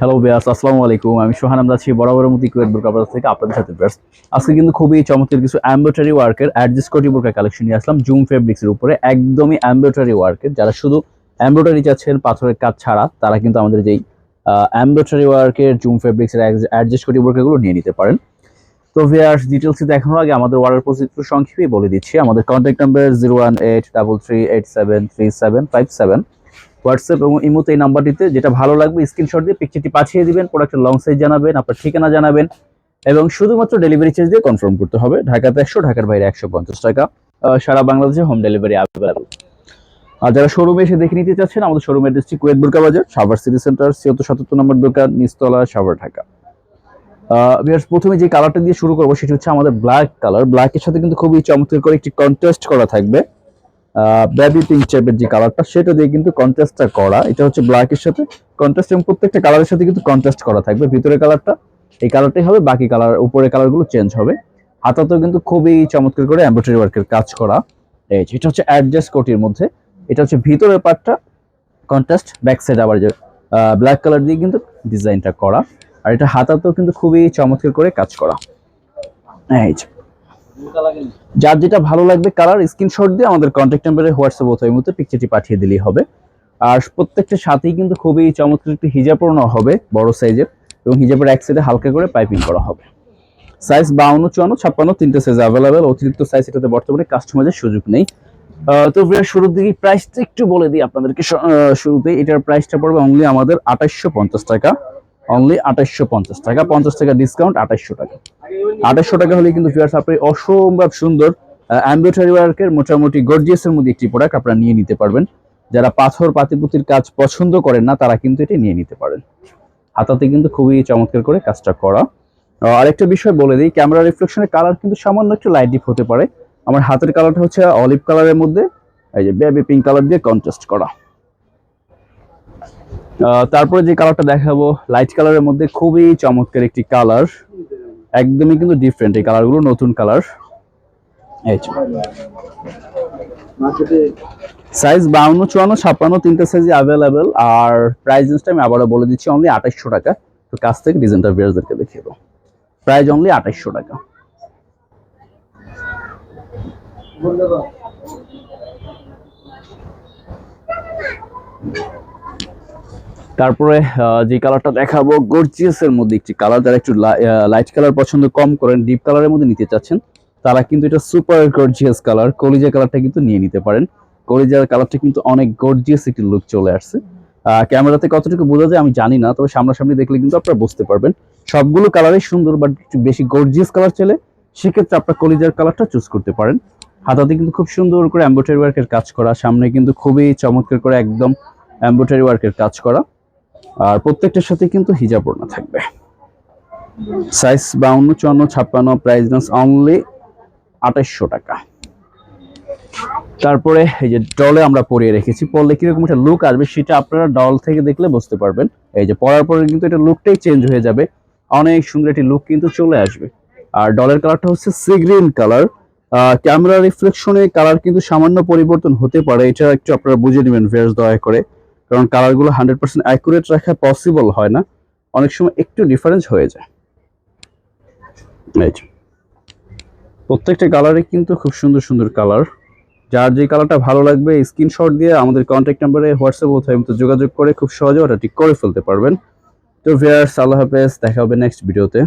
Hello বিয়াস আসসালামু আলাইকুম। আমি সোহান, আমরা আছি বরাবরের মতো কুয়েত বোরকা বাজার থেকে আপনাদের সাথে বিয়াস আজকে কিন্তু খুবই চমৎকার কিছু অ্যাম্বোটারি ওয়ার্কের অ্যাডজাস্ট কোটি বোরকা কালেকশন নিয়ে আসলাম জুম ফেব্রিক্সের উপরে। একদমই অ্যাম্বোটারি ওয়ার্কের যারা শুধু অ্যাম্বোটারি চাচ্ছেন পাথরের কাজ ছাড়া, তারা কিন্তু আমাদের যেই অ্যাম্বোটারি ওয়ার্কের জুম ফেব্রিক্সের অ্যাডজাস্ট কোটি বোরকাগুলো নিয়ে নিতে পারেন। তো ভিয়ার্স ডিটেলস দেখানোর আগে আমাদের অর্ডার প্রসেস সংক্ষেপে বলে দিচ্ছি। আমাদের contact number zero one eight double three eight seven three seven five seven WhatsApp এবং ইমোতে এই নাম্বারটিতে যেটা ভালো লাগবে স্ক্রিনশট দিয়ে পিকচারটি পাঠিয়ে দিবেন প্রোডাক্টের লং সাইজ জানাবেন, আপনার ঠিকানা জানাবেন, এবং শুধুমাত্র ডেলিভারি চার্জ দিয়ে কনফার্ম করতে হবে, ঢাকাতে একশো, ঢাকার বাইরে একশো পঞ্চাশ টাকা। সারা বাংলাদেশে হোম ডেলিভারি অ্যাভেলেবল আর যারা শোরুমে এসে দেখে নিতে চাচ্ছেন, আমাদের শোরুমের ডিস্ট্রিক্ট কুয়েত বুরকা বাজার সাভার সিটি সেন্টার ছিয়াত্তর সাতাত্তর নম্বর দোকান নিস্তলা সাভার ঢাকা প্রথমে যে কালারটা দিয়ে শুরু করব, সেটা হচ্ছে আমাদের ব্ল্যাক কালার ব্ল্যাকের সাথে কিন্তু খুবই চমৎকার করে একটি কন্ট্রাস্ট করা থাকবে। বেবি পিঙ্ক টাইপের যে কালারটা সেটা দিয়ে কিন্তু কন্ট্রাস্টটা করা। এটা হচ্ছে ব্ল্যাকের সাথে কন্ট্রাস্ট এবং প্রত্যেকটা কালারের সাথে কিন্তু কন্ট্রাস্ট করা থাকবে। ভিতরের কালারটা এই কালারটাই হবে, বাকি কালার উপরের কালারগুলো চেঞ্জ হবে। হাতাতেও কিন্তু খুবই চমৎকার করে এমব্রয়ডারি ওয়ার্কের কাজ করা। এই এটা হচ্ছে অ্যাডজাস্ট কোটির মধ্যে। এটা হচ্ছে ভিতরের পার্টটা কন্ট্রাস্ট ব্যাক সাইড আবার যে ব্ল্যাক কালার দিয়ে কিন্তু ডিজাইনটা করা। আর এটা হাতাতেও কিন্তু খুবই চমৎকার করে কাজ করা। এই। যার যেটা ভালো লাগবে কালার স্ক্রিনশট দিয়ে আমাদের কন্ট্যাক্ট নাম্বারে হোয়াটসঅ্যাপ অথবা মধ্যে পিকচারটি পাঠিয়ে দিলেই হবে। আর প্রত্যেকটা সাথেই কিন্তু খুবই চমৎকার একটি হিজাব পরানো হবে, বড় সাইজের এবং হিজাবের এক সাইডে হালকা করে পাইপিং করা হবে। সাইজ বাউন্ন চুয়ান্ন, ছাপ্পান্ন, তিনটে সাইজ অ্যাভেলেবেল অতিরিক্ত সাইজ এটাতে বর্তমানে কাস্টমাইজের সুযোগ নেই। তো ভিডিওর শুরুর দিকে প্রাইসটা একটু বলে দিই আপনাদেরকে। শুরুতে এটার প্রাইসটা পড়বে অনলি আমাদের আঠাশশো টাকা। অনলি আঠাশশো টাকা, পঞ্চাশ টাকা ডিসকাউন্ট আঠাশশো টাকা। আঠাশশো টাকা হলে কিন্তু অসম্ভব সুন্দর অ্যাম্বিওটারি ওয়ার্কের মোটামুটি গর্জিয়াসের মধ্যে একটি প্রোডাক্ট আপনারা নিয়ে নিতে পারবেন। যারা পাথর পাতিপুতির কাজ পছন্দ করেন না, তারা কিন্তু এটা নিয়ে নিতে পারেন। হাতাতে কিন্তু খুবই চমৎকার করে কাজটা করা। আরেকটা বিষয় বলে দিই ক্যামেরা রিফ্লেকশনের কালার কিন্তু সামান্য একটু লাইট ডিপ হতে পারে। আমার হাতের কালারটা হচ্ছে অলিভ কালারের মধ্যে, এই যে বেবি পিঙ্ক কালার দিয়ে কন্ট্রাস্ট করা। তারপরে যে কালারটা দেখাবো লাইট কালারের মধ্যে খুবই চমৎকার একটি কালার একদমই কিন্তু ডিফারেন্ট এই কালারগুলো নতুন কালার সাইজ বাউন্ন, চুয়ান্ন, ছাপ্পান্ন, তিনটে সাইজ অ্যাভেলেবেল আর প্রাইস জিনিসটা আমি আবারও বলে দিচ্ছি অনলি আঠাশশো টাকা। তো কাছ থেকে ডিজাইনটা ভিউয়ারদেরকে দেখিয়ে দেবো। প্রাইস অনলি আঠাশশো টাকা। তারপরে যে কালারটা দেখাবো গর্জিয়াস এর মধ্যে একটি কালার যারা একটু লাইট কালার পছন্দ কম করেন ডিপ কালারের মধ্যে নিতে চাচ্ছেন, তারা কিন্তু এটা সুপার গর্জিয়াস কালার কলিজা কালারটা কিন্তু নিয়ে নিতে পারেন। কলিজার কালারটা কিন্তু অনেক গর্জিয়াস একটি লুক চলে আসছে। ক্যামেরাতে কতটুকু বোঝা যায় আমি জানি না, তবে সামনাসামনি দেখলে কিন্তু আপনারা বুঝতে পারবেন। সবগুলো কালারই সুন্দর বাট একটু বেশি গর্জিয়াস কালার চলে সেক্ষেত্রে আপনার কলিজার কালারটা চুজ করতে পারেন। হাতাতে কিন্তু খুব সুন্দর করে এম্বোটারি ওয়ার্কের কাজ করা, সামনে কিন্তু খুবই চমৎকার করে একদম এম্বোটারি ওয়ার্কের কাজ করা। আর প্রত্যেকটার সাথে কিন্তু হিজাব ওড়না থাকবে। সাইজ বাউন্ন, চুয়ান্ন, ছাপ্পান্ন প্রাইস রেঞ্জ অনলি আঠাশশো টাকা। তারপরে এই যে ডলে আমরা পরিয়ে রেখেছি, পরলে কীরকম একটা লুক আসবে সেটা আপনারা ডল থেকে দেখলে বুঝতে পারবেন। এই যে পরার পরে কিন্তু এটা লুকটাই চেঞ্জ হয়ে যাবে। অনেক সুন্দর একটি লুক কিন্তু চলে আসবে। আর ডলের কালারটা হচ্ছে সি গ্রিন কালার ক্যামেরা রিফ্লেকশনে কালার কিন্তু সামান্য পরিবর্তন হতে পারে, এটা একটু আপনারা বুঝে নেবেন ভেয়ার্স দয়া করে। কারণ কালারগুলো হান্ড্রেড পার্সেন্ট অ্যাকুরেট রাখা পসিবল হয় না। অনেক সময় একটু ডিফারেন্স হয়ে যায়। প্রত্যেকটা কালারে কিন্তু খুব সুন্দর সুন্দর কালার যার যে কালারটা ভালো লাগবে স্ক্রিনশট দিয়ে আমাদের কন্ট্যাক্ট নাম্বারে হোয়াটসঅ্যাপ অথবা এমনিতে যোগাযোগ করে খুব সহজে ওটা ঠিক করে ফেলতে পারবেন। তো ভিয়ার্স আল্লাহ হাফেজ, দেখা হবে নেক্সট ভিডিওতে